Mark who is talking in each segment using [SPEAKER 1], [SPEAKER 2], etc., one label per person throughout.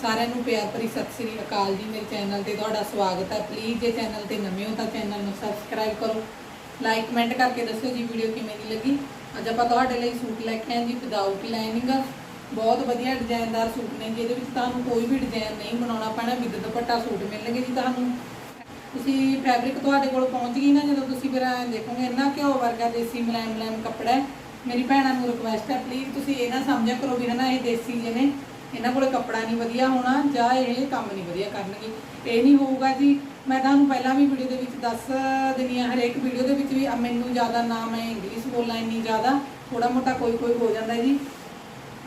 [SPEAKER 1] ਸਾਰਿਆਂ ਨੂੰ ਪਿਆਰ ਭਰੀ ਸਤਿ ਸ੍ਰੀ ਅਕਾਲ ਜੀ, ਮੇਰੇ ਚੈਨਲ ਤੇ ਤੁਹਾਡਾ ਸਵਾਗਤ ਹੈ। ਪਲੀਜ਼ ਜੇ ਚੈਨਲ ਤੇ ਨਵੇਂ ਹੋ ਤਾਂ ਚੈਨਲ ਨੂੰ ਸਬਸਕ੍ਰਾਈਬ ਕਰੋ। ਲਾਈਕ ਕਮੈਂਟ ਕਰਕੇ ਦੱਸਿਓ ਜੀ ਵੀਡੀਓ ਕਿਵੇਂ ਦੀ ਲੱਗੀ। ਅੱਜ ਆਪਾਂ ਤੁਹਾਡੇ ਲਈ ਸੂਟ ਲੈ ਕੇ ਆਏ ਜੀ ਵਿਦਆਊਟ ਲਾਈਨਿੰਗ ਬਹੁਤ ਵਧੀਆ ਡਿਜ਼ਾਈਨਦਾਰ ਸੂਟ ਨੇ ਜੀ, ਇਹਦੇ ਵਿੱਚ ਤੁਹਾਨੂੰ ਕੋਈ ਵੀ ਡਿਜ਼ਾਈਨ ਨਹੀਂ ਬਣਾਉਣਾ ਪੈਣਾ, ਵਿਦ ਦੁਪੱਟਾ ਸੂਟ ਮਿਲਣਗੇ ਜੀ ਤੁਹਾਨੂੰ। ਤੁਸੀਂ ਫੈਬਰਿਕ ਤੁਹਾਡੇ ਕੋਲ ਪਹੁੰਚ ਗਈ ਨਾ, ਜਦੋਂ ਤੁਸੀਂ ਫਿਰ ਦੇਖੋਗੇ, ਇੰਨਾ ਘਿਓ ਵਰਗਾ ਦੇਸੀ ਮਲਾਇਮ ਮੁਲਾਇਮ ਕੱਪੜਾ ਮੇਰੀ ਭੈਣਾਂ ਨੂੰ ਰਿਕੁਐਸਟ ਹੈ ਪਲੀਜ਼ ਤੁਸੀਂ ਇਹ ਨਾ ਸਮਝਿਆ ਕਰੋ ਵੀ ਹਨਾ, ਇਹ ਦੇਸੀ ਜਿਹੇ ਨੇ। ਇਹਨਾਂ ਕੋਲ ਕੱਪੜਾ ਨਹੀਂ ਵਧੀਆ ਹੋਣਾ ਜਾਂ ਇਹ ਕੰਮ ਨਹੀਂ ਵਧੀਆ ਕਰਨਗੇ। ਇਹ ਨਹੀਂ ਹੋਊਗਾ ਜੀ। ਮੈਂ ਤੁਹਾਨੂੰ ਪਹਿਲਾਂ ਵੀ ਵੀਡੀਓ ਦੇ ਵਿੱਚ ਦੱਸ ਦਿੰਦੀ ਹਾਂ, ਹਰੇਕ ਵੀਡੀਓ ਦੇ ਵਿੱਚ ਵੀ ਮੈਨੂੰ ਜ਼ਿਆਦਾ ਨਾ ਮੈਂ ਇੰਗਲਿਸ਼ ਬੋਲਾਂ ਇੰਨੀ ਜ਼ਿਆਦਾ ਥੋੜਾ ਮੋਟਾ ਕੋਈ ਕੋਈ ਹੋ ਜਾਂਦਾ ਜੀ।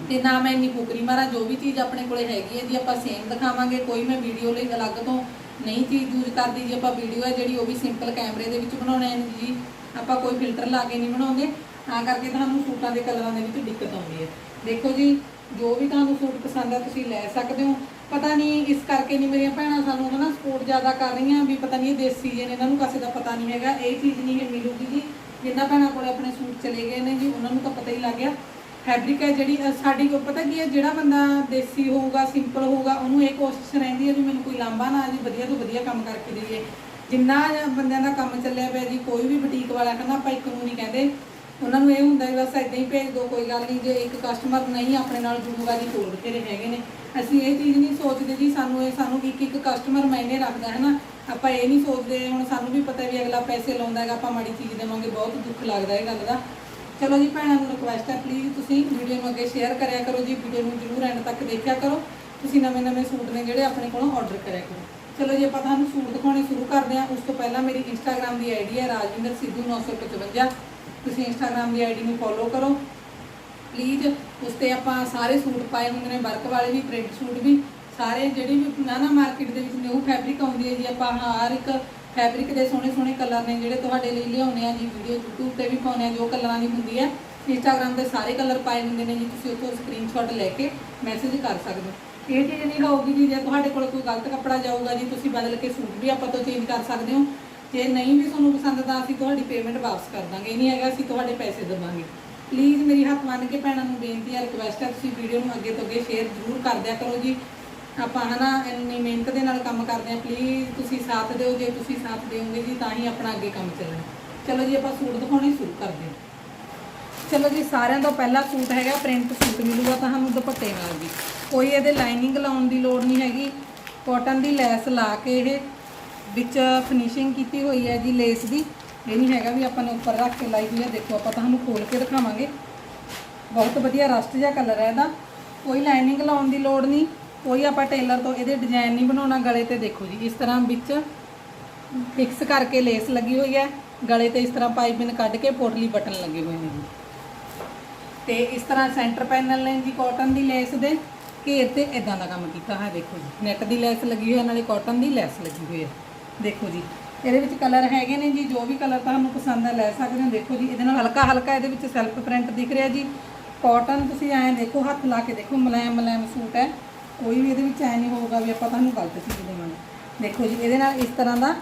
[SPEAKER 1] ਤੇ ਨਾ ਮੈਂ ਇੰਨੀ ਫੁਕਰੀ ਮਾਰਾ, ਜੋ ਵੀ ਚੀਜ਼ ਆਪਣੇ ਕੋਲੇ ਹੈਗੀ ਹੈ ਜੀ, ਆਪਾਂ ਸੇਮ ਦਿਖਾਵਾਂਗੇ। ਕੋਈ ਮੈਂ ਵੀਡੀਓ ਲਈ ਅਲੱਗ ਤੋਂ ਨਹੀਂ ਚੀਜ਼ ਯੂਜ਼ ਕਰਦੀ ਜੀ, ਆਪਾਂ ਵੀਡੀਓ ਹੈ ਜਿਹੜੀ ਉਹ ਵੀ ਸਿੰਪਲ ਕੈਮਰੇ ਦੇ ਵਿੱਚ ਬਣਾਉਣੇ ਨੇ ਜੀ। ਆਪਾਂ ਕੋਈ ਫਿਲਟਰ ਲਾ ਕੇ ਨਹੀਂ ਬਣਾਉਂਦੇ। ਤਾਂ ਕਰਕੇ ਤੁਹਾਨੂੰ ਸੂਟਾਂ ਦੇ ਕਲਰਾਂ ਦੇ ਵਿੱਚ ਦਿੱਕਤ ਆਉਂਦੀ ਹੈ। ਦੇਖੋ ਜੀ ਜੋ ਵੀ ਤੁਹਾਨੂੰ ਸੂਟ ਪਸੰਦ ਹੈ ਤੁਸੀਂ ਲੈ ਸਕਦੇ ਹੋ। ਪਤਾ ਨਹੀਂ ਇਸ ਕਰਕੇ ਨਹੀਂ ਮੇਰੀਆਂ ਭੈਣਾਂ ਸਾਨੂੰ ਹਨਾ ਸਪੋਰਟ ਜ਼ਿਆਦਾ ਕਰ ਰਹੀਆਂ ਵੀ ਪਤਾ ਨਹੀਂ ਇਹ ਦੇਸੀ ਜੇ ਨੇ, ਇਹਨਾਂ ਨੂੰ ਕਿਸੇ ਦਾ ਪਤਾ ਨਹੀਂ ਹੈਗਾ। ਇਹ ਚੀਜ਼ ਨਹੀਂ ਹੈ ਮਿਲੂਗੀ ਜੀ, ਜਿੰਨਾ ਭੈਣਾਂ ਕੋਲ ਆਪਣੇ ਸੂਟ ਚਲੇ ਗਏ ਨੇ ਜੀ, ਉਹਨਾਂ ਨੂੰ ਤਾਂ ਪਤਾ ਹੀ ਲੱਗ ਗਿਆ। ਫੈਬਰਿਕ ਹੈ ਜਿਹੜੀ ਸਾਡੀ ਕੋ ਪਤਾ ਕੀ ਹੈ, ਜਿਹੜਾ ਬੰਦਾ ਦੇਸੀ ਹੋਊਗਾ ਸਿੰਪਲ ਹੋਊਗਾ, ਉਹਨੂੰ ਇਹ ਕੋਸ਼ਿਸ਼ ਰਹਿੰਦੀ ਹੈ ਵੀ ਮੈਨੂੰ ਕੋਈ ਲਾਂਭਾ ਨਾ ਜੀ, ਵਧੀਆ ਤੋਂ ਵਧੀਆ ਕੰਮ ਕਰਕੇ ਦੇਈਏ। ਜਿੰਨਾ ਬੰਦਿਆਂ ਦਾ ਕੰਮ ਚੱਲਿਆ ਪਿਆ ਜੀ, ਕੋਈ ਵੀ ਬੁਟੀਕ ਵਾਲਾ ਕਹਿੰਦਾ ਆਪਾਂ ਇੱਕ ਨੂੰ ਨਹੀਂ ਕਹਿੰਦੇ। ਉਹਨਾਂ ਨੂੰ ਇਹ ਹੁੰਦਾ ਵੀ ਬਸ ਏਦਾਂ ਹੀ ਭੇਜ ਦਿਓ, ਕੋਈ ਗੱਲ ਨਹੀਂ, ਜੇ ਇੱਕ ਕਸਟਮਰ ਨਹੀਂ ਆਪਣੇ ਨਾਲ ਜੁੜੂਗਾ ਜੀ ਹੋਰ ਬਥੇਰੇ ਹੈਗੇ ਨੇ, ਅਸੀਂ ਇਹ ਚੀਜ਼ ਨਹੀਂ ਸੋਚਦੇ ਜੀ, ਸਾਨੂੰ ਇਹ, ਸਾਨੂੰ ਇੱਕ ਇੱਕ ਕਸਟਮਰ ਮਾਇਨੇ ਰੱਖਦਾ ਹੈ ਨਾ ਆਪਾਂ ਇਹ ਨਹੀਂ ਸੋਚਦੇ, ਹੁਣ ਸਾਨੂੰ ਵੀ ਪਤਾ ਵੀ ਅਗਲਾ ਪੈਸੇ ਲਾਉਂਦਾ ਹੈਗਾ, ਆਪਾਂ ਮਾੜੀ ਚੀਜ਼ ਦੇਵਾਂਗੇ, ਬਹੁਤ ਦੁੱਖ ਲੱਗਦਾ ਇਹ ਗੱਲ ਦਾ। ਚਲੋ ਜੀ ਭੈਣਾਂ ਨੂੰ ਰਿਕੁਐਸਟ ਹੈ ਪਲੀਜ਼ ਤੁਸੀਂ ਵੀਡੀਓ ਨੂੰ ਅੱਗੇ ਸ਼ੇਅਰ ਕਰਿਆ ਕਰੋ ਜੀ ਵੀਡੀਓ ਨੂੰ ਜਰੂਰ ਐਂਡ ਤੱਕ ਦੇਖਿਆ ਕਰੋ। ਤੁਸੀਂ ਨਵੇਂ ਨਵੇਂ ਸੂਟ ਨੇ ਜਿਹੜੇ ਆਪਣੇ ਕੋਲੋਂ ਆਰਡਰ ਕਰਿਆ ਕਰੋ। ਚਲੋ ਜੀ, ਆਪਾਂ ਤੁਹਾਨੂੰ ਸੂਟ ਦਿਖਾਉਣੇ ਸ਼ੁਰੂ ਕਰਦੇ ਹਾਂ। ਉਸ ਤੋਂ ਪਹਿਲਾਂ ਮੇਰੀ ਇੰਸਟਾਗ੍ਰam ਦੀ ਆਈਡੀ ਹੈ ਰਾਜਵਿੰਦਰ ਸਿੱਧੂ 955 ਤੁਸੀਂ ਇੰਸਟਾਗ੍ਰam ਦੀ ਆਈਡੀ ਨੂੰ ਫੋਲੋ ਕਰੋ। ਪਲੀਜ਼ ਉਸ ਤੇ ਆਪਾਂ ਸਾਰੇ ਸੂਟ ਪਾਏ ਹੁੰਦੇ ਨੇ, ਵਰਕ ਵਾਲੇ ਵੀ ਪ੍ਰਿੰਟ ਸੂਟ ਵੀ। ਸਾਰੇ ਜਿਹੜੀ ਵੀ ਨਾ ਮਾਰਕੀਟ ਦੇ ਵਿੱਚ ਨਿਊ ਫੈਬਰਿਕ ਆਉਂਦੀ ਹੈ ਜੀ। ਆਪਾਂ ਹਰ ਇੱਕ ਫੈਬਰਿਕ ਦੇ ਸੋਹਣੇ ਸੋਹਣੇ ਕਲਰ ਨੇ ਜਿਹੜੇ ਤੁਹਾਡੇ ਲਈ ਲਿਆਉਣੇ ਆ ਜੀ ਵੀਡੀਓ YouTube ਤੇ ਵੀ ਪਾਉਣੇ ਆ ਜੋ ਕਲਰਾਂ ਦੀ ਹੁੰਦੀ ਹੈ। ਇੰਸਟਾਗ੍ਰam ਤੇ ਸਾਰੇ ਕਲਰ ਪਾਏ ਹੁੰਦੇ ਨੇ ਜੀ, ਤੁਸੀਂ ਉੱਥੋਂ ਸਕਰੀਨਸ਼ਾਟ ਲੈ ਕੇ ਮੈਸੇਜ ਕਰ ਸਕਦੇ ਹੋ। ਇਹ ਚੀਜ਼ ਨਹੀਂ ਹੋਊਗੀ ਜੀ, ਜੇ ਤੁਹਾਡੇ ਕੋਲ ਕੋਈ ਗਲਤ ਕੱਪੜਾ ਜਾਊਗਾ ਜੀ, ਤੁਸੀਂ ਬਦਲ ਕੇ ਸੂਟ ਵੀ ਆਪਾਂ ਤੋਂ ਚੇਂਜ ਕਰ ਸਕਦੇ ਹੋ। ਜੇ ਨਹੀਂ ਵੀ ਤੁਹਾਨੂੰ ਪਸੰਦ ਤਾਂ ਅਸੀਂ ਤੁਹਾਡੀ ਪੇਮੈਂਟ ਵਾਪਸ ਕਰ ਦਾਂਗੇ। ਇਹ ਨਹੀਂ ਹੈਗਾ ਅਸੀਂ ਤੁਹਾਡੇ ਪੈਸੇ ਦੇਵਾਂਗੇ। ਪਲੀਜ਼ ਮੇਰੀ ਹੱਥ ਮੰਨ ਕੇ ਭੈਣਾਂ ਨੂੰ ਬੇਨਤੀ ਹੈ ਰਿਕਵੈਸਟ ਹੈ ਤੁਸੀਂ ਵੀਡੀਓ ਨੂੰ ਅੱਗੇ ਤੋਂ ਅੱਗੇ ਸ਼ੇਅਰ ਜ਼ਰੂਰ ਕਰ ਦਿਆ ਕਰੋ ਜੀ। ਆਪਾਂ ਹਨਾ ਇੰਨੀ ਮਿਹਨਤ ਦੇ ਨਾਲ ਕੰਮ ਕਰਦੇ ਹਾਂ ਪਲੀਜ਼ ਤੁਸੀਂ ਸਾਥ ਦਿਓ, ਜੇ ਤੁਸੀਂ ਸਾਥ ਦਿਓਗੇ ਜੀ ਤਾਂ ਹੀ ਆਪਣਾ ਅੱਗੇ ਕੰਮ ਚੱਲਣਾ। ਚਲੋ ਜੀ, ਆਪਾਂ ਸੂਟ ਦਿਖਾਉਣੇ ਸ਼ੁਰੂ ਕਰਦੇ ਹਾਂ। ਚਲੋ ਜੀ, ਸਾਰਿਆਂ ਤੋਂ ਪਹਿਲਾ ਸੂਟ ਹੈਗਾ ਪ੍ਰਿੰਟ ਸੂਟ ਮਿਲੂਗਾ ਤੁਹਾਨੂੰ ਦੁਪੱਟੇ ਨਾਲ ਜੀ ਕੋਈ ਇਹਦੇ ਲਾਈਨਿੰਗ ਲਾਉਣ ਦੀ ਲੋੜ ਨਹੀਂ ਹੈਗੀ। ਕਾਟਨ ਦੀ ਲੈਸ ਲਾ ਕੇ ਇਹ ਵਿੱਚ ਫਿਨਿਸ਼ਿੰਗ ਕੀਤੀ ਹੋਈ ਹੈ ਜੀ ਲੇਸ ਦੀ। ਇਹ ਨਹੀਂ ਹੈਗਾ ਵੀ ਆਪਾਂ ਨੇ ਉੱਪਰ ਰੱਖ ਕੇ ਲਾਈ ਹੋਈ ਹੈ। ਦੇਖੋ, ਆਪਾਂ ਤੁਹਾਨੂੰ ਖੋਲ ਕੇ ਦਿਖਾਵਾਂਗੇ। ਬਹੁਤ ਵਧੀਆ ਰਸਟ ਜਿਹਾ ਕਲਰ ਹੈ ਇਹਦਾ। ਕੋਈ ਲਾਈਨਿੰਗ ਲਾਉਣ ਦੀ ਲੋੜ ਨਹੀਂ। ਕੋਈ ਆਪਾਂ ਟੇਲਰ ਤੋਂ ਇਹਦੇ ਡਿਜ਼ਾਈਨ ਨਹੀਂ ਬਣਾਉਣਾ ਗਲੇ ਤੇ। ਦੇਖੋ ਜੀ, ਇਸ ਤਰ੍ਹਾਂ ਵਿੱਚ ਫਿਕਸ ਕਰਕੇ ਲੇਸ ਲੱਗੀ ਹੋਈ ਹੈ। ਗਲੇ ਤੇ ਇਸ ਤਰ੍ਹਾਂ ਪਾਈਪਿੰਗ ਕੱਢ ਕੇ ਪੋਟਲੀ ਬਟਨ ਲੱਗੇ ਹੋਏ ਨੇ ਜੀ। ਤੇ ਇਸ ਤਰ੍ਹਾਂ ਸੈਂਟਰ ਪੈਨਲ ਨੇ ਜੀ ਕਾਟਨ ਦੀ ਲੈਸ ਦੇ। ਘੇਰ ਤੇ ਇਦਾਂ ਦਾ ਕੰਮ ਕੀਤਾ ਹੈ ਦੇਖੋ ਜੀ। ਨੈਟ ਦੀ ਲੈਸ ਲੱਗੀ ਹੋਈ ਹੈ, ਨਾਲੇ ਕਾਟਨ ਦੀ ਲੈਸ ਲੱਗੀ ਹੋਈ ਹੈ। ਦੇਖੋ ਜੀ, ਇਹਦੇ ਵਿੱਚ ਕਲਰ ਹੈਗੇ ਨੇ ਜੀ, ਜੋ ਵੀ ਕਲਰ ਤੁਹਾਨੂੰ ਪਸੰਦ ਹੈ ਲੈ ਸਕਦੇ ਹੋ, ਦੇਖੋ ਜੀ, ਇਹਦੇ ਨਾਲ ਹਲਕਾ ਹਲਕਾ ਇਹਦੇ ਵਿੱਚ ਸੈਲਫ ਪ੍ਰਿੰਟ ਦਿਖ ਰਿਹਾ ਜੀ। ਕਾਟਨ ਤੁਸੀਂ ਐਂ ਦੇਖੋ, ਹੱਥ ਲਾ ਕੇ ਦੇਖੋ ਮੁਲਾਇਮ ਮੁਲਾਇਮ ਸੂਟ ਹੈ। ਕੋਈ ਵੀ ਇਹਦੇ ਵਿੱਚ ਐ ਨਹੀਂ ਹੋਊਗਾ ਵੀ ਆਪਾਂ ਤੁਹਾਨੂੰ ਗਲਤ ਚੀਜ਼ ਦੇਵਾਂਗੇ। ਦੇਖੋ ਜੀ, ਇਹਦੇ ਨਾਲ ਇਸ ਤਰ੍ਹਾਂ ਦਾ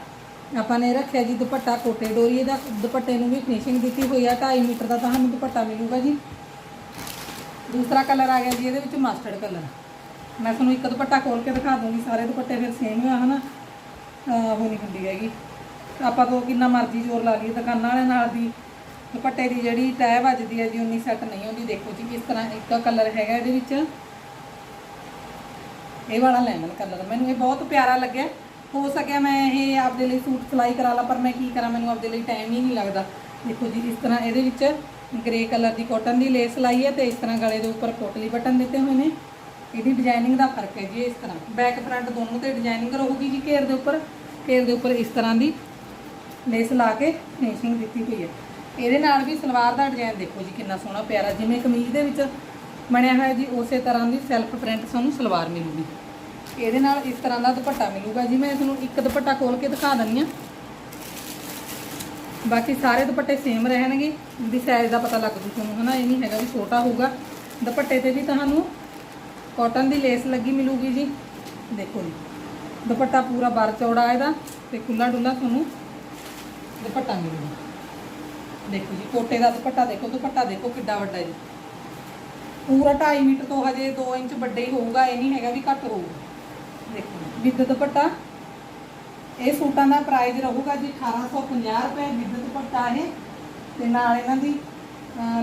[SPEAKER 1] ਆਪਾਂ ਨੇ ਰੱਖਿਆ ਜੀ, ਦੁਪੱਟਾ ਕੋਟੇ ਡੋਰੀ, ਇਹਦਾ ਦੁਪੱਟੇ ਨੂੰ ਵੀ ਫਿਨਿਸ਼ਿੰਗ ਦਿੱਤੀ ਹੋਈ ਆ 2.5 ਮੀਟਰ ਦਾ ਤੁਹਾਨੂੰ ਦੁਪੱਟਾ ਮਿਲੂਗਾ ਜੀ। ਦੂਸਰਾ ਕਲਰ ਆ ਗਿਆ ਜੀ, ਇਹਦੇ ਵਿੱਚ ਮਸਟਰਡ ਕਲਰ ਮੈਂ ਤੁਹਾਨੂੰ ਇੱਕ ਦੁਪੱਟਾ ਖੋਲ ਕੇ ਦਿਖਾ ਦੂੰਗੀ, ਸਾਰੇ ਦੁਪੱਟੇ ਫਿਰ ਸੇਮ ਹੀ ਆ, ਹਨਾ? ਅਹ ਉਹ ਨਹੀਂ ਹੁੰਦੀ ਹੈਗੀ। ਆਪਾਂ ਤੋਂ ਕਿੰਨਾ ਮਰਜ਼ੀ ਜ਼ੋਰ ਲਾ ਲਈਏ, ਦੁਕਾਨਾਂ ਵਾਲੇ ਨਾਲ ਦੀ, ਦੁਪੱਟੇ ਦੀ ਜਿਹੜੀ ਤੈਅ ਵੱਜਦੀ ਹੈ ਜੀ, ਉਨੀ ਸੈੱਟ ਨਹੀਂ ਹੁੰਦੀ। ਦੇਖੋ ਜੀ, ਕਿਸ ਤਰ੍ਹਾਂ ਇੱਕ ਕਲਰ ਹੈਗਾ ਇਹਦੇ ਵਿੱਚ। ਇਹ ਵਾਲਾ ਲੈਮਨ ਕਲਰ ਮੈਨੂੰ ਇਹ ਬਹੁਤ ਪਿਆਰਾ ਲੱਗਿਆ। ਹੋ ਸਕਿਆ ਮੈਂ ਇਹ ਆਪਦੇ ਲਈ ਸੂਟ ਸਿਲਾਈ ਕਰਾ ਲਾ, ਪਰ ਮੈਂ ਕੀ ਕਰਾਂ, ਮੈਨੂੰ ਆਪਦੇ ਲਈ ਟਾਈਮ ਹੀ ਨਹੀਂ ਲੱਗਦਾ। ਦੇਖੋ ਜੀ ਇਸ ਤਰ੍ਹਾਂ ਇਹਦੇ ਵਿੱਚ ਗ੍ਰੇ ਕਲਰ ਦੀ ਕਾਟਨ ਦੀ ਲੇਸ ਲਾਈ ਹੈ ਤੇ ਇਸ ਤਰ੍ਹਾਂ ਗਲੇ ਦੇ ਉੱਪਰ ਪੋਟਲੀ ਬਟਨ ਦਿੱਤੇ ਹੋਏ ਨੇ। ਇਹਦੀ ਡਿਜ਼ਾਈਨਿੰਗ ਦਾ ਫ਼ਰਕ ਹੈ ਜੀ ਇਸ ਤਰ੍ਹਾਂ। ਬੈਕ ਫਰੰਟ ਦੋਨੋਂ ਤੇ ਡਿਜ਼ਾਈਨਿੰਗ ਰਹੂਗੀ ਜੀ ਘੇਰ ਦੇ ਉੱਪਰ। ਘੇਰ ਦੇ ਉੱਪਰ ਇਸ ਤਰ੍ਹਾਂ ਦੀ ਲੇਸ ਲਾ ਕੇ ਫਿਨਿਸ਼ਿੰਗ ਦਿੱਤੀ ਹੋਈ ਹੈ। ਇਹਦੇ ਨਾਲ ਵੀ ਸਲਵਾਰ ਦਾ ਡਿਜ਼ਾਈਨ ਦੇਖੋ ਜੀ ਕਿੰਨਾ ਸੋਹਣਾ ਪਿਆਰਾ। ਜਿਵੇਂ ਕਮੀਜ਼ ਦੇ ਵਿੱਚ ਬਣਿਆ ਹੋਇਆ ਜੀ, ਉਸੇ ਤਰ੍ਹਾਂ ਦੀ ਸੈਲਫ ਪ੍ਰਿੰਟ ਸਾਨੂੰ ਸਲਵਾਰ ਮਿਲੂਗੀ। ਇਹਦੇ ਨਾਲ ਇਸ ਤਰ੍ਹਾਂ ਦਾ ਦੁਪੱਟਾ ਮਿਲੂਗਾ। ਜੀ ਮੈਂ ਤੁਹਾਨੂੰ ਇੱਕ ਦੁਪੱਟਾ ਖੋਲ ਕੇ ਦਿਖਾ ਦਿੰਦੀ ਆ ਬਾਕੀ ਸਾਰੇ ਦੁਪੱਟੇ ਸੇਮ ਰਹਿਣਗੇ। ਇਹਦੀ ਸਾਈਜ਼ ਦਾ ਪਤਾ ਲੱਗ ਜੂ ਤੁਹਾਨੂੰ, ਹਨਾ? ਇਹ ਨਹੀਂ ਹੈਗਾ ਵੀ ਛੋਟਾ ਹੋਊਗਾ। ਦੁਪੱਟੇ ਤੇ ਵੀ ਤੁਹਾਨੂੰ ਕਾਟਨ ਦੀ ਲੇਸ ਲੱਗੀ ਮਿਲੂਗੀ ਜੀ। ਦੇਖੋ ਜੀ, ਦੁਪੱਟਾ ਪੂਰਾ ਬਾਰ ਚੌੜਾ ਇਹਦਾ ਤੇ ਖੁੱਲਾ ਡੁੱਲਾ ਤੁਹਾਨੂੰ ਦੁਪੱਟਾ ਮਿਲੂਗਾ। ਦੇਖੋ ਜੀ, ਕੋਟੇ ਦਾ ਦੁਪੱਟਾ ਦੇਖੋ ਦੁਪੱਟਾ ਦੇਖੋ ਕਿੱਡਾ ਵੱਡਾ ਜੀ। ਪੂਰਾ 2.5 ਮੀਟਰ ਤੋਂ ਹਜੇ 2 ਇੰਚ ਵੱਡੇ ਹੀ ਹੋਊਗਾ, ਇਹ ਨਹੀਂ ਹੈਗਾ ਵੀ ਘੱਟ ਹੋਊਗਾ। ਦੇਖੋ ਵਿਦ ਦੁਪੱਟਾ, ਇਹ ਸੂਟਾਂ ਦਾ ਪ੍ਰਾਈਸ ਰਹੂਗਾ ਜੀ 1850 ਰੁਪਏ ਵਿਦ ਦੁਪੱਟਾ ਇਹ, ਤੇ ਨਾਲ ਇਹਨਾਂ ਦੀ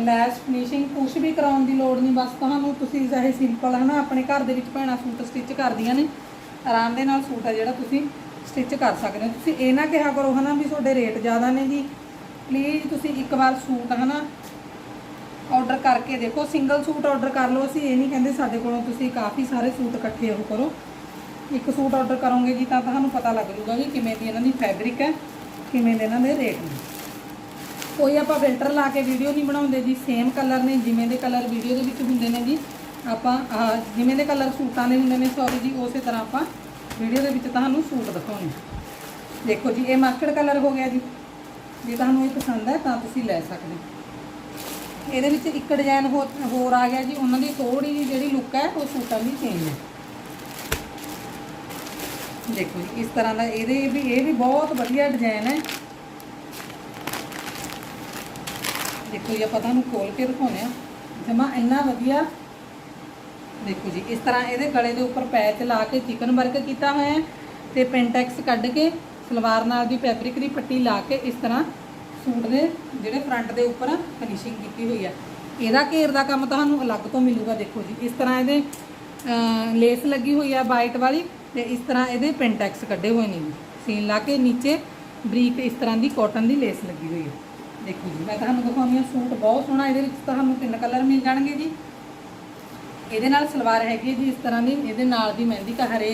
[SPEAKER 1] ਲੈਸ ਫਿਨਿਸ਼ਿੰਗ ਕੁਛ ਵੀ ਕਰਾਉਣ ਦੀ ਲੋੜ ਨਹੀਂ, ਬਸ ਤੁਹਾਨੂੰ ਤੁਸੀਂ ਚਾਹੇ ਸਿੰਪਲ ਹਨਾ, ਆਪਣੇ ਘਰ ਦੇ ਵਿੱਚ ਭੈਣਾਂ ਸੂਟ ਸਟਿਚ ਕਰਦੀਆਂ ਨੇ। ਆਰਾਮ ਦੇ ਨਾਲ ਸੂਟ ਆ ਜਿਹੜਾ ਤੁਸੀਂ ਸਟਿਚ ਕਰ ਸਕਦੇ ਹੋ। ਤੁਸੀਂ ਇਹ ਨਾ ਕਿਹਾ ਕਰੋ ਹਨਾ ਵੀ ਤੁਹਾਡੇ ਰੇਟ ਜ਼ਿਆਦਾ ਨੇ ਜੀ। ਪਲੀਜ਼ ਤੁਸੀਂ ਇੱਕ ਵਾਰ ਸੂਟ ਹਨਾ ਆਰਡਰ ਕਰਕੇ ਦੇਖੋ। ਸਿੰਗਲ ਸੂਟ ਆਰਡਰ ਕਰ ਲਓ ਅਸੀਂ, ਇਹ ਨਹੀਂ ਕਹਿੰਦੇ ਸਾਡੇ ਕੋਲੋਂ ਤੁਸੀਂ ਕਾਫੀ ਸਾਰੇ ਸੂਟ ਇਕੱਠੇ ਉਹ ਕਰੋ। ਇੱਕ ਸੂਟ ਆਰਡਰ ਕਰੋਗੇ ਜੀ ਤਾਂ ਤੁਹਾਨੂੰ ਪਤਾ ਲੱਗ ਜੂਗਾ ਵੀ ਕਿਵੇਂ ਦੀ ਇਹਨਾਂ ਦੀ ਫੈਬਰਿਕ ਹੈ, ਕਿਵੇਂ ਦੇ ਇਹਨਾਂ ਦੇ ਰੇਟ ਨੇ। ਕੋਈ ਆਪਾਂ ਫਿਲਟਰ ਲਾ ਕੇ ਵੀਡੀਓ ਨਹੀਂ ਬਣਾਉਂਦੇ ਜੀ ਸੇਮ ਕਲਰ ਨੇ, ਜਿਵੇਂ ਦੇ ਕਲਰ ਵੀਡੀਓ ਦੇ ਵਿੱਚ ਹੁੰਦੇ ਨੇ ਜੀ, ਆਪਾਂ ਜਿਵੇਂ ਦੇ ਕਲਰ ਸੂਟਾਂ ਦੇ ਹੁੰਦੇ ਨੇ ਸੌਰੀ ਜੀ, ਉਸੇ ਤਰ੍ਹਾਂ ਆਪਾਂ ਵੀਡੀਓ ਦੇ ਵਿੱਚ ਤੁਹਾਨੂੰ ਸੂਟ ਦਿਖਾਉਣੇ ਦੇਖੋ ਜੀ, ਇਹ ਮਸਟਰਡ ਕਲਰ ਹੋ ਗਿਆ ਜੀ। ਜੇ ਤੁਹਾਨੂੰ ਇਹ ਪਸੰਦ ਹੈ, ਤਾਂ ਤੁਸੀਂ ਲੈ ਸਕਦੇ ਹੋ। ਇਹਦੇ ਵਿੱਚ ਇੱਕ ਡਿਜ਼ਾਈਨ ਹੋਰ ਆ ਗਿਆ ਜੀ, ਉਹਨਾਂ ਦੀ ਥੋੜੀ ਜਿਹੀ ਜਿਹੜੀ ਲੁੱਕ ਹੈ, ਉਹ ਸੂਟਾਂ ਦੀ ਚੇਂਜ ਹੈ। ਦੇਖੋ ਜੀ, ਇਸ ਤਰ੍ਹਾਂ ਦਾ ਇਹਦੇ ਵੀ, ਇਹ ਵੀ ਬਹੁਤ ਵਧੀਆ ਡਿਜ਼ਾਈਨ ਹੈ। ਕੋਈ ਆਪਾਂ ਤੁਹਾਨੂੰ ਖੋਲ ਕੇ ਦਿਖਾਉਂਦੇ ਆ ਜਮਾ ਇੰਨਾ ਵਧੀਆ। ਦੇਖੋ ਜੀ, ਇਸ ਤਰ੍ਹਾਂ ਇਹਦੇ ਗਲੇ ਦੇ ਉੱਪਰ ਪੈਚ ਲਾ ਕੇ ਚਿਕਨ ਵਰਕ ਕੀਤਾ ਹੋਇਆ ਹੈ ਤੇ ਪੈਂਟੈਕਸ ਕੱਢ ਕੇ ਸਲਵਾਰ ਨਾਲ ਦੀ ਫੈਬਰਿਕ ਦੀ ਪੱਟੀ ਲਾ ਕੇ ਇਸ ਤਰ੍ਹਾਂ ਸੂਟ ਦੇ ਜਿਹੜੇ ਫਰੰਟ ਦੇ ਉੱਪਰ ਫਿਨਿਸ਼ਿੰਗ ਕੀਤੀ ਹੋਈ ਹੈ। ਇਹਦਾ ਘੇਰ ਦਾ ਕੰਮ ਤੁਹਾਨੂੰ ਅਲੱਗ ਤੋਂ ਮਿਲੂਗਾ, ਦੇਖੋ ਜੀ। ਇਸ ਤਰ੍ਹਾਂ ਇਹਦੇ ਲੇਸ ਲੱਗੀ ਹੋਈ ਆ ਵਾਈਟ ਵਾਲੀ ਤੇ ਇਸ ਤਰ੍ਹਾਂ ਇਹਦੇ ਪਿੰਟੈਕਸ ਕੱਢੇ ਹੋਏ ਨੇ ਜੀ। ਸੀਨ ਲਾ ਕੇ ਨੀਚੇ ਬਰੀਕ ਇਸ ਤਰ੍ਹਾਂ ਦੀ ਕਾਟਨ ਦੀ ਲੇਸ ਲੱਗੀ ਹੋਈ ਹੈ। ਦੇਖੋ ਜੀ, ਮੈਂ ਤੁਹਾਨੂੰ ਦਿਖਾਉਂਦੀ ਹਾਂ ਸੂਟ ਬਹੁਤ ਸੋਹਣਾ, ਇਹਦੇ ਵਿੱਚ ਤੁਹਾਨੂੰ ਤਿੰਨ ਕਲਰ ਮਿਲ ਜਾਣਗੇ ਜੀ। ਇਹਦੇ ਨਾਲ ਸਲਵਾਰ ਹੈਗੀ ਹੈ ਜੀ, ਇਸ ਤਰ੍ਹਾਂ ਦੀ, ਇਹਦੇ ਨਾਲ ਦੀ ਮਹਿੰਦੀ ਕਾ ਹਰੇ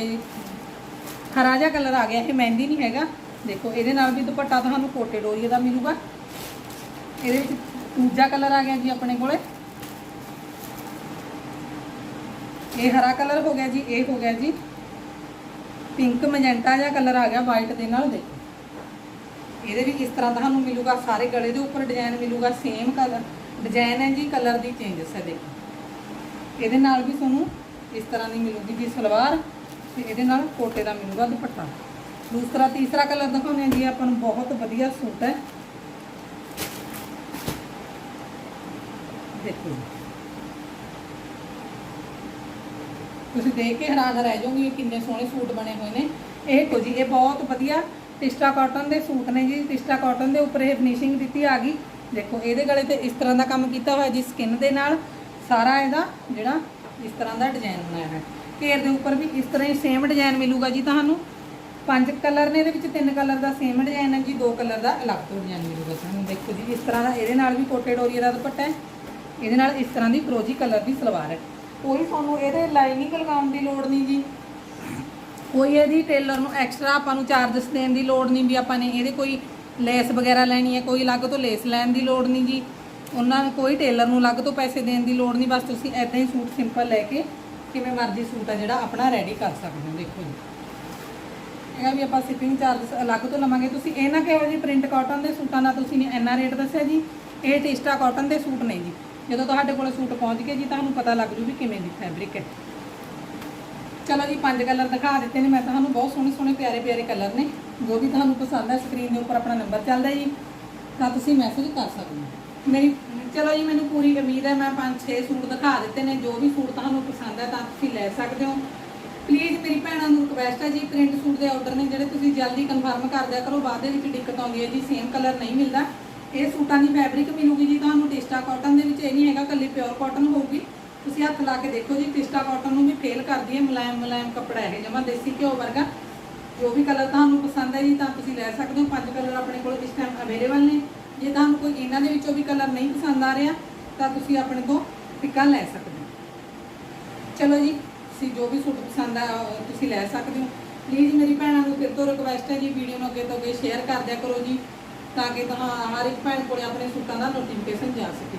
[SPEAKER 1] ਹਰਾ ਜਿਹਾ ਕਲਰ ਆ ਗਿਆ, ਇਹ ਮਹਿੰਦੀ ਨਹੀਂ ਹੈਗਾ। ਦੇਖੋ, ਇਹਦੇ ਨਾਲ ਵੀ ਦੁਪੱਟਾ ਤੁਹਾਨੂੰ ਕੋਟੇ ਡੋਰੀਏ ਦਾ ਮਿਲੂਗਾ। ਇਹਦੇ ਵਿੱਚ ਦੂਜਾ ਕਲਰ ਆ ਗਿਆ ਜੀ ਆਪਣੇ ਕੋਲੇ। ਇਹ ਹਰਾ ਕਲਰ ਹੋ ਗਿਆ ਜੀ, ਇਹ ਹੋ ਗਿਆ ਜੀ। ਪਿੰਕ ਮੈਜੈਂਟਾ ਜਿਹਾ ਕਲਰ ਆ ਗਿਆ ਵਾਈਟ ਦੇ ਨਾਲ ਦੇਖੋ। ਇਹਦੇ ਵੀ ਇਸ ਤਰ੍ਹਾਂ ਤੁਹਾਨੂੰ ਮਿਲੂਗਾ? ਸਾਰੇ ਗਲੇ ਦੇ ਉੱਪਰ ਡਿਜ਼ਾਈਨ ਮਿਲੂਗਾ ਸੇਮ ਕਲਰ ਡਿਜ਼ਾਈਨ ਹੈ ਜੀ ਕਲਰ ਦੀ ਚੇਂਜਸ ਹੈ ਦੇਖੋ। ਇਹਦੇ ਨਾਲ ਵੀ ਤੁਹਾਨੂੰ ਇਸ ਤਰ੍ਹਾਂ ਦੀ ਮਿਲੂਗੀ ਜੀ ਸਲਵਾਰ ਤੇ ਇਹਦੇ ਨਾਲ ਕੋਟੇ ਦਾ ਮਿਲੂਗਾ ਦੁਪੱਟਾ। ਦੂਸਰਾ, ਤੀਸਰਾ ਕਲਰ ਦਿਖਾਉਂਦੇ ਜੀ, ਆਪਾਂ ਨੂੰ ਬਹੁਤ ਵਧੀਆ ਸੂਟ ਹੈ। ਦੇਖੋ ਤੁਸੀਂ ਦੇਖ ਕੇ ਹੈਰਾਨ ਰਹਿ ਜਾਓਗੇ ਕਿੰਨੇ ਸੋਹਣੇ ਸੂਟ ਬਣੇ ਹੋਏ ਨੇ। ਇਹ ਦੇਖੋ ਜੀ, ਇਹ ਬਹੁਤ ਵਧੀਆ ਟਿਸਟਾ ਕਾਟਨ ਦੇ ਸੂਟ ਨੇ ਜੀ ਟਿਸਟਾ ਕਾਟਨ ਦੇ ਉੱਪਰ ਇਹ ਫਿਨਿਸ਼ਿੰਗ ਦਿੱਤੀ ਆ ਗਈ। ਦੇਖੋ, ਇਹਦੇ ਗਲੇ ਤੇ ਇਸ ਤਰ੍ਹਾਂ ਦਾ ਕੰਮ ਕੀਤਾ ਹੋਇਆ ਜੀ ਸਕਿਨ ਦੇ ਨਾਲ। ਸਾਰਾ ਇਹਦਾ ਜਿਹੜਾ ਇਸ ਤਰ੍ਹਾਂ ਦਾ ਡਿਜ਼ਾਈਨ ਬਣਾਇਆ ਹੈ ਘੇਰ ਦੇ ਉੱਪਰ ਵੀ ਇਸ ਤਰ੍ਹਾਂ ਹੀ ਸੇਮ ਡਿਜ਼ਾਈਨ ਮਿਲੂਗਾ ਜੀ ਤੁਹਾਨੂੰ। ਪੰਜ ਕਲਰ ਨੇ ਇਹਦੇ ਵਿੱਚ, ਤਿੰਨ ਕਲਰ ਦਾ ਸੇਮ ਡਿਜ਼ਾਈਨ ਹੈ ਜੀ, ਦੋ ਕਲਰ ਦਾ ਅਲੱਗ ਤੋਂ ਡਿਜ਼ਾਈਨ ਮਿਲੂਗਾ ਤੁਹਾਨੂੰ। ਦੇਖੋ ਜੀ, ਇਸ ਤਰ੍ਹਾਂ ਦਾ ਇਹਦੇ ਨਾਲ ਵੀ ਕੋਟੇ ਡੋਰੀਏ ਦਾ ਦੁਪੱਟਾ ਹੈ। ਇਹਦੇ ਨਾਲ ਇਸ ਤਰ੍ਹਾਂ ਦੀ ਫਰੋਜੀ ਕਲਰ ਦੀ ਸਲਵਾਰ ਹੈ। ਕੋਈ ਤੁਹਾਨੂੰ ਇਹਦੇ ਲਾਈਨਿੰਗ ਲਗਾਉਣ ਦੀ ਲੋੜ ਨਹੀਂ ਜੀ। ਕੋਈ ਇਹਦੀ ਟੇਲਰ ਨੂੰ ਐਕਸਟਰਾ ਆਪਾਂ ਨੂੰ ਚਾਰਜਸ ਦੇਣ ਦੀ ਲੋੜ ਨਹੀਂ ਵੀ ਆਪਾਂ ਨੇ ਇਹਦੇ ਕੋਈ ਲੈਸ ਵਗੈਰਾ ਲੈਣੀ ਹੈ, ਕੋਈ ਅਲੱਗ ਤੋਂ ਲੈਸ ਲੈਣ ਦੀ ਲੋੜ ਨਹੀਂ ਜੀ। ਉਹਨਾਂ ਨੂੰ ਕੋਈ ਟੇਲਰ ਨੂੰ ਅਲੱਗ ਤੋਂ ਪੈਸੇ ਦੇਣ ਦੀ ਲੋੜ ਨਹੀਂ, ਬਸ ਤੁਸੀਂ ਐਦਾਂ ਹੀ ਸੂਟ ਸਿੰਪਲ ਲੈ ਕੇ ਕਿਵੇਂ ਮਰਜ਼ੀ ਸੂਟ ਆ ਜਿਹੜਾ ਆਪਣਾ ਰੈਡੀ ਕਰ ਸਕਦੇ ਹੋ, ਦੇਖੋ ਜੀ। ਇਹਦਾ ਵੀ ਆਪਾਂ ਸ਼ਿਪਿੰਗ ਚਾਰਜਸ ਅਲੱਗ ਤੋਂ ਲਵਾਂਗੇ। ਤੁਸੀਂ ਇਹ ਨਾ ਕਿਹੋ ਜੀ ਪ੍ਰਿੰਟ ਕਾਟਨ ਦੇ ਸੂਟਾਂ ਦਾ ਤੁਸੀਂ ਨੇ ਇੰਨਾ ਰੇਟ ਦੱਸਿਆ ਜੀ? ਇਹ ਟਿਸਟਾ ਕਾਟਨ ਦੇ ਸੂਟ ਨੇ ਜੀ। ਜਦੋਂ ਤੁਹਾਡੇ ਕੋਲ ਸੂਟ ਪਹੁੰਚ ਗਏ ਜੀ, ਤੁਹਾਨੂੰ ਪਤਾ ਲੱਗ ਜੂ ਵੀ ਕਿਵੇਂ ਦੀ ਫੈਬਰਿਕ ਹੈ। ਚਲੋ ਜੀ ਪੰਜ ਕਲਰ ਦਿਖਾ ਦਿੱਤੇ ਨੇ। ਮੈਂ ਤੁਹਾਨੂੰ ਬਹੁਤ ਸੋਹਣੇ ਸੋਹਣੇ ਪਿਆਰੇ ਪਿਆਰੇ ਕਲਰ ਨੇ। ਜੋ ਵੀ ਤੁਹਾਨੂੰ ਪਸੰਦ ਹੈ ਸਕਰੀਨ ਦੇ ਉੱਪਰ ਆਪਣਾ ਨੰਬਰ ਚੱਲਦਾ ਜੀ। ਤਾਂ ਤੁਸੀਂ ਮੈਸੇਜ ਕਰ ਸਕਦੇ ਹੋ। ਮੇਰੀ ਚਲੋ ਜੀ, ਮੈਨੂੰ ਪੂਰੀ ਉਮੀਦ ਹੈ, ਮੈਂ ਪੰਜ ਛੇ ਸੂਟ ਦਿਖਾ ਦਿੱਤੇ ਨੇ। ਜੋ ਵੀ ਸੂਟ ਤੁਹਾਨੂੰ ਪਸੰਦ ਹੈ, ਤਾਂ ਤੁਸੀਂ ਲੈ ਸਕਦੇ ਹੋ। ਪਲੀਜ਼ ਮੇਰੀ ਭੈਣਾਂ ਨੂੰ ਰਿਕਵੈਸਟ ਹੈ ਜੀ ਪ੍ਰਿੰਟ ਸੂਟ ਦੇ ਆਰਡਰ ਨੇ, ਜਿਹੜੇ ਤੁਸੀਂ ਜਲਦੀ ਕਨਫਰਮ ਕਰ ਦਿਆ ਕਰੋ। ਬਾਅਦ ਦੇ ਵਿੱਚ ਦਿੱਕਤ ਆਉਂਦੀ ਹੈ ਜੀ ਸੇਮ ਕਲਰ ਨਹੀਂ ਮਿਲਦਾ। ਇਹ ਸੂਟਾਂ ਦੀ ਫੈਬਰਿਕ ਮਿਲੂਗੀ ਜੀ ਤੁਹਾਨੂੰ। ਟਿਸਟਾ ਕਾਟਨ ਦੇ ਵਿੱਚ, ਇਹ ਨਹੀਂ ਹੈਗਾ, ਕੱਲੀ ਪਿਓਰ ਕਾਟਨ ਹੋਊਗੀ। ਤੁਸੀਂ ਹੱਥ ਲਾ ਕੇ ਦੇਖੋ ਜੀ ਟਿਸਟਾ ਕਾਟਨ ਨੂੰ ਵੀ ਫੇਲ ਕਰਦੀ ਹੈ, ਮੁਲਾਇਮ ਮੁਲਾਇਮ ਕੱਪੜਾ ਇਹ ਜਮਾ ਦੇਸੀ ਘਿਓ ਵਰਗਾ। ਜੋ ਵੀ ਕਲਰ ਤੁਹਾਨੂੰ ਪਸੰਦ ਹੈ ਜੀ, ਤਾਂ ਤੁਸੀਂ ਲੈ ਸਕਦੇ ਹੋ। ਪੰਜ ਕਲਰ ਆਪਣੇ ਕੋਲ ਇਸ ਟਾਈਮ ਅਵੇਲੇਬਲ ਨੇ। ਜੇ ਤੁਹਾਨੂੰ ਕੋਈ ਇਹਨਾਂ ਦੇ ਵਿੱਚੋਂ ਵੀ ਕਲਰ ਨਹੀਂ ਪਸੰਦ ਆ ਰਿਹਾ, ਤਾਂ ਤੁਸੀਂ ਆਪਣੇ ਤੋਂ ਟਿੱਕਾ ਲੈ ਸਕਦੇ ਹੋ। ਚਲੋ ਜੀ, ਤੁਸੀਂ ਜੋ ਵੀ ਸੂਟ ਪਸੰਦ ਆ ਤੁਸੀਂ ਲੈ ਸਕਦੇ ਹੋ। ਪਲੀਜ਼ ਮੇਰੀ ਭੈਣਾਂ ਨੂੰ ਫਿਰ ਤੋਂ ਰਿਕਵੈਸਟ ਹੈ ਜੀ, ਵੀਡੀਓ ਨੂੰ ਅੱਗੇ ਤੋਂ ਅੱਗੇ ਸ਼ੇਅਰ ਕਰ ਦਿਆ ਕਰੋ ਜੀ, ਤਾਂ ਕਿ ਤੁਹਾਨੂੰ ਹਰ ਇੱਕ ਭੈਣ ਕੋਲੇ ਆਪਣੇ ਸੂਟਾਂ ਦਾ ਨੋਟੀਫਿਕੇਸ਼ਨ ਜਾ ਸਕੇ।